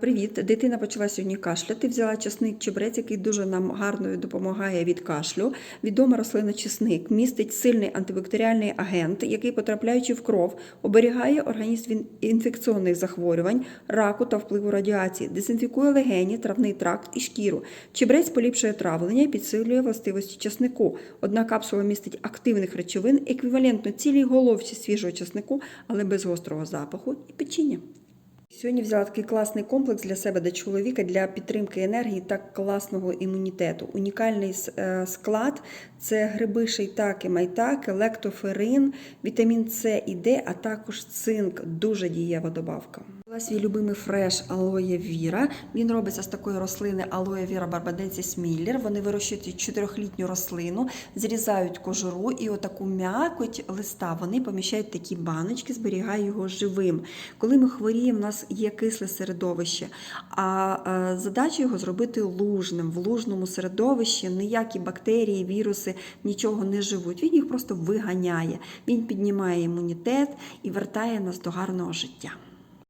Привіт, дитина почала сьогодні кашляти. Взяла часник чебрець, який дуже нам гарно допомагає від кашлю. Відома рослина чесник містить сильний антибактеріальний агент, який, потрапляючи в кров, оберігає організм від інфекційних захворювань, раку та впливу радіації, дезінфікує легені, травний тракт і шкіру. Чебрець поліпшує травлення і підсилює властивості часнику. Одна капсула містить активних речовин, еквівалентно цілій головці свіжого часнику, але без гострого запаху і печіння. Сьогодні взяла такий класний комплекс для себе, для чоловіка, для підтримки енергії та класного імунітету. Унікальний е, склад це гриби шейтаки, майтаки, лектоферин, вітамін С і Д, а також цинк. Дуже дієва добавка. Свій любимий фреш алоє віра. Він робиться з такої рослини алоє віра барбаденсіс міллер. Вони вирощують чотирьохлітню рослину, зрізають кожуру і отаку м'якоть листа вони поміщають такі баночки, зберігають його живим. Коли ми хворіємо, у нас є кисле середовище, а е, задача його зробити лужним. В лужному середовищі ніякі бактерії, віруси нічого не живуть. Він їх просто виганяє. Він піднімає імунітет і вертає нас до гарного життя.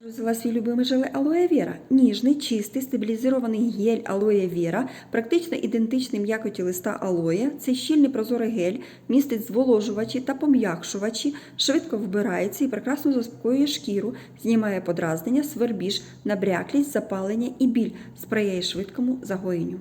Взяла свій любимий желе алоє віра. Ніжний, чистий, стабілізований гель алоє віра, практично ідентичний м'якоті листа алоє. Цей щільний прозорий гель містить зволожувачі та пом'якшувачі, швидко вбирається і прекрасно заспокоює шкіру, знімає подразнення, свербіж, набряклість, запалення і біль, сприяє швидкому загоєнню.